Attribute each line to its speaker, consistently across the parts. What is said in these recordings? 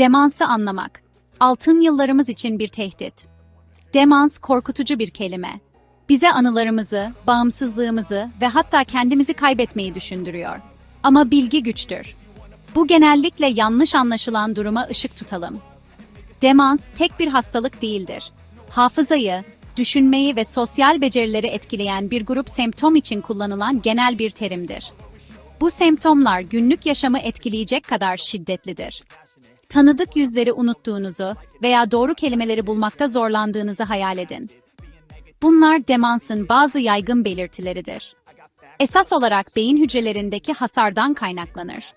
Speaker 1: Demansı anlamak. Altın yıllarımız için bir tehdit. Demans korkutucu bir kelime. Bize anılarımızı, bağımsızlığımızı ve hatta kendimizi kaybetmeyi düşündürüyor. Ama bilgi güçtür. Bu genellikle yanlış anlaşılan duruma ışık tutalım. Demans tek bir hastalık değildir. Hafızayı, düşünmeyi ve sosyal becerileri etkileyen bir grup semptom için kullanılan genel bir terimdir. Bu semptomlar günlük yaşamı etkileyecek kadar şiddetlidir. Tanıdık yüzleri unuttuğunuzu veya doğru kelimeleri bulmakta zorlandığınızı hayal edin. Bunlar demansın bazı yaygın belirtileridir. Esas olarak beyin hücrelerindeki hasardan kaynaklanır.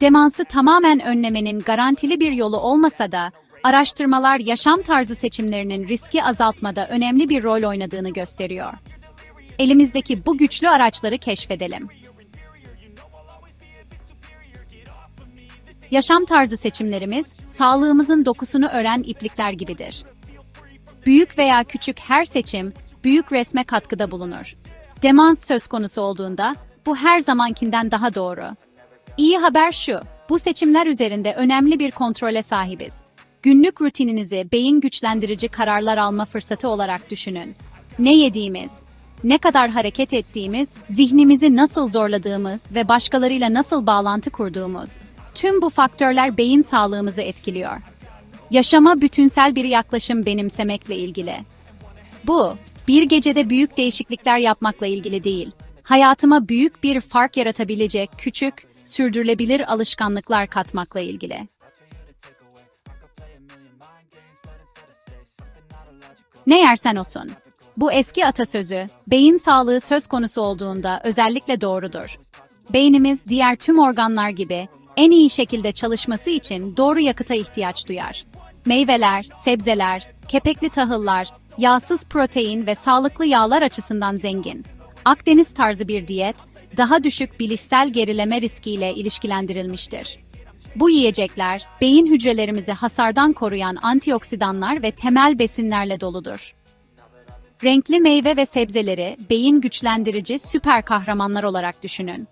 Speaker 1: Demansı tamamen önlemenin garantili bir yolu olmasa da, araştırmalar yaşam tarzı seçimlerinin riski azaltmada önemli bir rol oynadığını gösteriyor. Elimizdeki bu güçlü araçları keşfedelim. Yaşam tarzı seçimlerimiz, sağlığımızın dokusunu ören iplikler gibidir. Büyük veya küçük her seçim, büyük resme katkıda bulunur. Demans söz konusu olduğunda, bu her zamankinden daha doğru. İyi haber şu, bu seçimler üzerinde önemli bir kontrole sahibiz. Günlük rutininizi beyin güçlendirici kararlar alma fırsatı olarak düşünün. Ne yediğimiz, ne kadar hareket ettiğimiz, zihnimizi nasıl zorladığımız ve başkalarıyla nasıl bağlantı kurduğumuz, tüm bu faktörler beyin sağlığımızı etkiliyor. Yaşama bütünsel bir yaklaşım benimsemekle ilgili. Bu, bir gecede büyük değişiklikler yapmakla ilgili değil. Hayatıma büyük bir fark yaratabilecek küçük, sürdürülebilir alışkanlıklar katmakla ilgili. Ne yersen olsun. Bu eski atasözü, beyin sağlığı söz konusu olduğunda özellikle doğrudur. Beynimiz diğer tüm organlar gibi en iyi şekilde çalışması için doğru yakıta ihtiyaç duyar. Meyveler, sebzeler, kepekli tahıllar, yağsız protein ve sağlıklı yağlar açısından zengin. Akdeniz tarzı bir diyet, daha düşük bilişsel gerileme riskiyle ilişkilendirilmiştir. Bu yiyecekler, beyin hücrelerimizi hasardan koruyan antioksidanlar ve temel besinlerle doludur. Renkli meyve ve sebzeleri beyin güçlendirici süper kahramanlar olarak düşünün.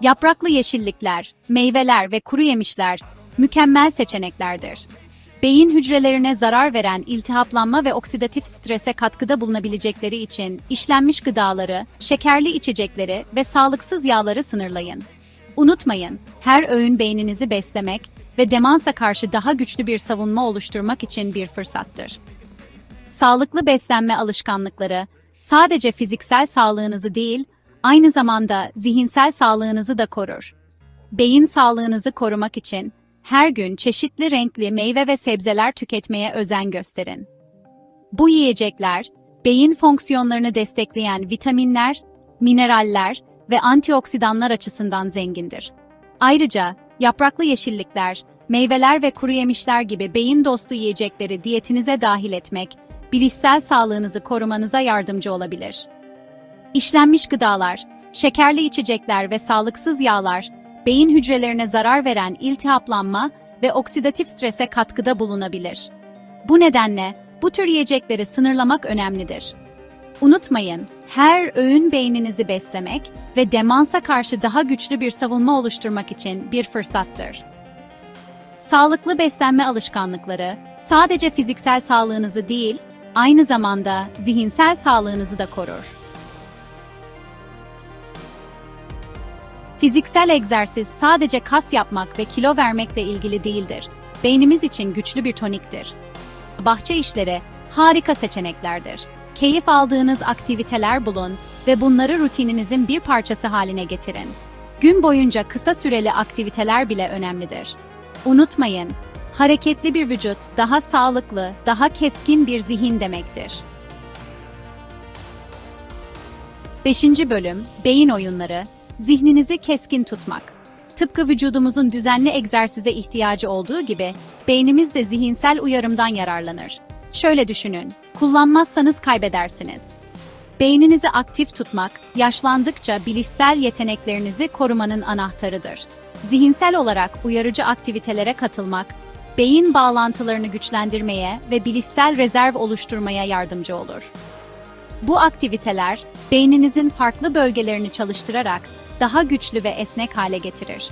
Speaker 1: Yapraklı yeşillikler, meyveler ve kuru yemişler mükemmel seçeneklerdir. Beyin hücrelerine zarar veren iltihaplanma ve oksidatif strese katkıda bulunabilecekleri için işlenmiş gıdaları, şekerli içecekleri ve sağlıksız yağları sınırlayın. Unutmayın, her öğün beyninizi beslemek ve demansa karşı daha güçlü bir savunma oluşturmak için bir fırsattır. Sağlıklı beslenme alışkanlıkları sadece fiziksel sağlığınızı değil, aynı zamanda zihinsel sağlığınızı da korur. Beyin sağlığınızı korumak için her gün çeşitli renkli meyve ve sebzeler tüketmeye özen gösterin. Bu yiyecekler, beyin fonksiyonlarını destekleyen vitaminler, mineraller ve antioksidanlar açısından zengindir. Ayrıca yapraklı yeşillikler, meyveler ve kuru yemişler gibi beyin dostu yiyecekleri diyetinize dahil etmek, bilişsel sağlığınızı korumanıza yardımcı olabilir. İşlenmiş gıdalar, şekerli içecekler ve sağlıksız yağlar, beyin hücrelerine zarar veren iltihaplanma ve oksidatif strese katkıda bulunabilir. Bu nedenle bu tür yiyecekleri sınırlamak önemlidir. Unutmayın, her öğün beyninizi beslemek ve demansa karşı daha güçlü bir savunma oluşturmak için bir fırsattır. Sağlıklı beslenme alışkanlıkları sadece fiziksel sağlığınızı değil, aynı zamanda zihinsel sağlığınızı da korur. Fiziksel egzersiz sadece kas yapmak ve kilo vermekle ilgili değildir. Beynimiz için güçlü bir toniktir. Bahçe işleri harika seçeneklerdir. Keyif aldığınız aktiviteler bulun ve bunları rutininizin bir parçası haline getirin. Gün boyunca kısa süreli aktiviteler bile önemlidir. Unutmayın, hareketli bir vücut daha sağlıklı, daha keskin bir zihin demektir. 5. bölüm Beyin oyunları Zihninizi keskin tutmak. Tıpkı vücudumuzun düzenli egzersize ihtiyacı olduğu gibi, beynimiz de zihinsel uyarımdan yararlanır. Şöyle düşünün, kullanmazsanız kaybedersiniz. Beyninizi aktif tutmak, yaşlandıkça bilişsel yeteneklerinizi korumanın anahtarıdır. Zihinsel olarak uyarıcı aktivitelere katılmak, beyin bağlantılarını güçlendirmeye ve bilişsel rezerv oluşturmaya yardımcı olur. Bu aktiviteler, beyninizin farklı bölgelerini çalıştırarak daha güçlü ve esnek hale getirir.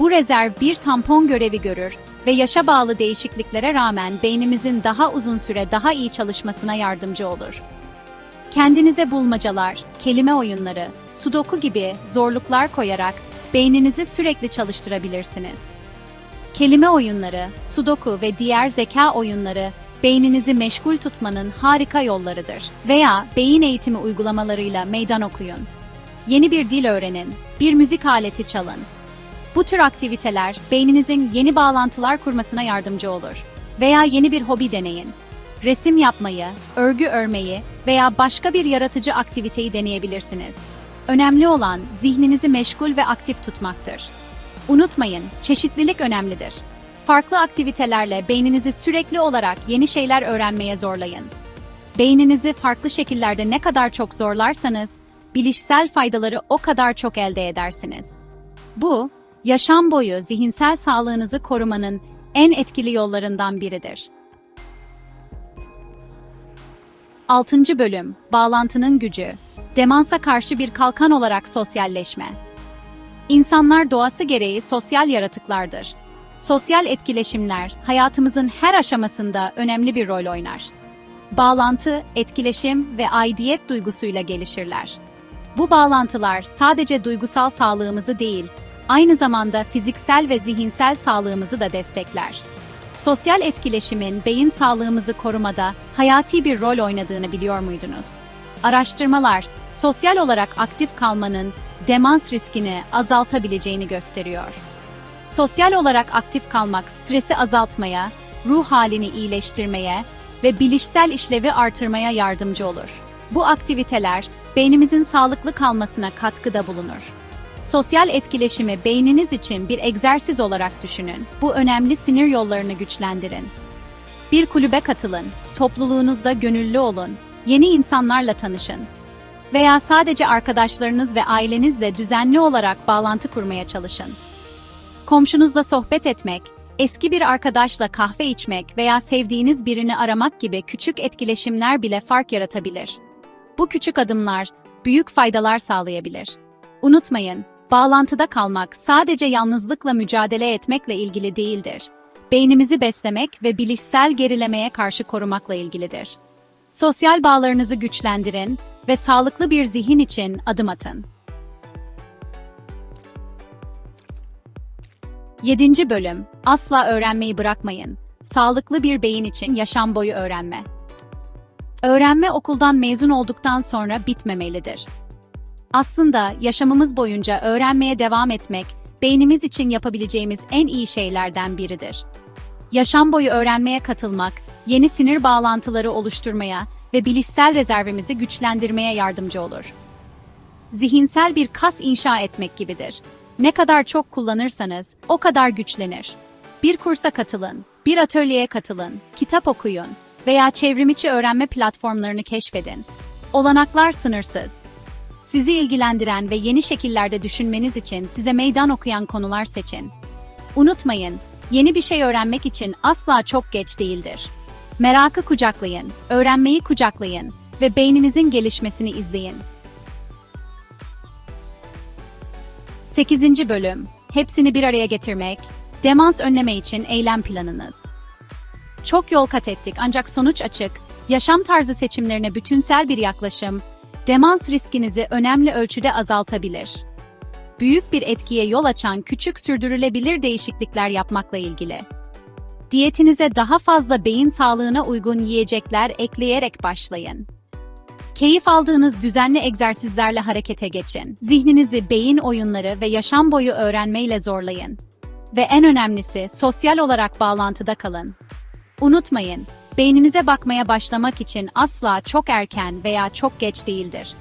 Speaker 1: Bu rezerv bir tampon görevi görür ve yaşa bağlı değişikliklere rağmen beynimizin daha uzun süre daha iyi çalışmasına yardımcı olur. Kendinize bulmacalar, kelime oyunları, sudoku gibi zorluklar koyarak beyninizi sürekli çalıştırabilirsiniz. Kelime oyunları, sudoku ve diğer zeka oyunları beyninizi meşgul tutmanın harika yollarıdır. Veya beyin eğitimi uygulamalarıyla meydan okuyun. Yeni bir dil öğrenin, bir müzik aleti çalın. Bu tür aktiviteler beyninizin yeni bağlantılar kurmasına yardımcı olur. Veya yeni bir hobi deneyin. Resim yapmayı, örgü örmeyi veya başka bir yaratıcı aktiviteyi deneyebilirsiniz. Önemli olan zihninizi meşgul ve aktif tutmaktır. Unutmayın, çeşitlilik önemlidir. Farklı aktivitelerle beyninizi sürekli olarak yeni şeyler öğrenmeye zorlayın. Beyninizi farklı şekillerde ne kadar çok zorlarsanız, bilişsel faydaları o kadar çok elde edersiniz. Bu, yaşam boyu zihinsel sağlığınızı korumanın en etkili yollarından biridir. 6. Bölüm Bağlantının Gücü Demansa karşı bir kalkan olarak sosyalleşme. İnsanlar doğası gereği sosyal yaratıklardır. Sosyal etkileşimler hayatımızın her aşamasında önemli bir rol oynar. Bağlantı, etkileşim ve aidiyet duygusuyla gelişirler. Bu bağlantılar sadece duygusal sağlığımızı değil, aynı zamanda fiziksel ve zihinsel sağlığımızı da destekler. Sosyal etkileşimin beyin sağlığımızı korumada hayati bir rol oynadığını biliyor muydunuz? Araştırmalar, sosyal olarak aktif kalmanın demans riskini azaltabileceğini gösteriyor. Sosyal olarak aktif kalmak stresi azaltmaya, ruh halini iyileştirmeye ve bilişsel işlevi artırmaya yardımcı olur. Bu aktiviteler beynimizin sağlıklı kalmasına katkıda bulunur. Sosyal etkileşimi beyniniz için bir egzersiz olarak düşünün. Bu önemli sinir yollarını güçlendirin. Bir kulübe katılın, topluluğunuzda gönüllü olun, yeni insanlarla tanışın. Veya sadece arkadaşlarınız ve ailenizle düzenli olarak bağlantı kurmaya çalışın. Komşunuzla sohbet etmek, eski bir arkadaşla kahve içmek veya sevdiğiniz birini aramak gibi küçük etkileşimler bile fark yaratabilir. Bu küçük adımlar büyük faydalar sağlayabilir. Unutmayın, bağlantıda kalmak sadece yalnızlıkla mücadele etmekle ilgili değildir. Beynimizi beslemek ve bilişsel gerilemeye karşı korumakla ilgilidir. Sosyal bağlarınızı güçlendirin ve sağlıklı bir zihin için adım atın. 7. Bölüm Asla öğrenmeyi bırakmayın. Sağlıklı bir beyin için yaşam boyu öğrenme. Öğrenme okuldan mezun olduktan sonra bitmemelidir. Aslında yaşamımız boyunca öğrenmeye devam etmek, beynimiz için yapabileceğimiz en iyi şeylerden biridir. Yaşam boyu öğrenmeye katılmak, yeni sinir bağlantıları oluşturmaya ve bilişsel rezervimizi güçlendirmeye yardımcı olur. Zihinsel bir kas inşa etmek gibidir. Ne kadar çok kullanırsanız o kadar güçlenir. Bir kursa katılın, bir atölyeye katılın, kitap okuyun veya çevrimiçi öğrenme platformlarını keşfedin. Olanaklar sınırsız. Sizi ilgilendiren ve yeni şekillerde düşünmeniz için size meydan okuyan konular seçin. Unutmayın, yeni bir şey öğrenmek için asla çok geç değildir. Merakı kucaklayın, öğrenmeyi kucaklayın ve beyninizin gelişmesini izleyin. 8. Bölüm Hepsini bir araya getirmek, demans önleme için eylem planınız. Çok yol kat ettik ancak sonuç açık, yaşam tarzı seçimlerine bütünsel bir yaklaşım, demans riskinizi önemli ölçüde azaltabilir. Büyük bir etkiye yol açan küçük sürdürülebilir değişiklikler yapmakla ilgili. Diyetinize daha fazla beyin sağlığına uygun yiyecekler ekleyerek başlayın. Keyif aldığınız düzenli egzersizlerle harekete geçin. Zihninizi beyin oyunları ve yaşam boyu öğrenmeyle zorlayın. Ve en önemlisi sosyal olarak bağlantıda kalın. Unutmayın, beyninize bakmaya başlamak için asla çok erken veya çok geç değildir.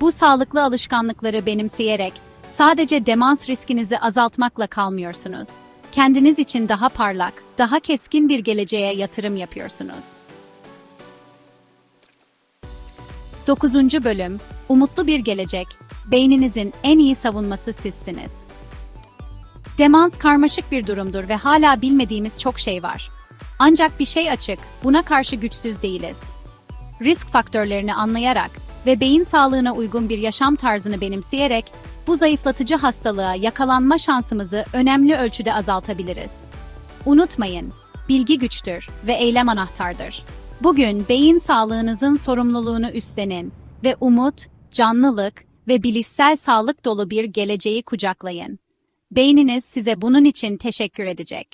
Speaker 1: Bu sağlıklı alışkanlıkları benimseyerek sadece demans riskinizi azaltmakla kalmıyorsunuz. Kendiniz için daha parlak, daha keskin bir geleceğe yatırım yapıyorsunuz. 9. Bölüm Umutlu bir gelecek. Beyninizin en iyi savunması sizsiniz. Demans karmaşık bir durumdur ve hala bilmediğimiz çok şey var. Ancak bir şey açık, buna karşı güçsüz değiliz. Risk faktörlerini anlayarak ve beyin sağlığına uygun bir yaşam tarzını benimseyerek bu zayıflatıcı hastalığa yakalanma şansımızı önemli ölçüde azaltabiliriz. Unutmayın, bilgi güçtür ve eylem anahtardır. Bugün beyin sağlığınızın sorumluluğunu üstlenin ve umut, canlılık ve bilişsel sağlık dolu bir geleceği kucaklayın. Beyniniz size bunun için teşekkür edecek.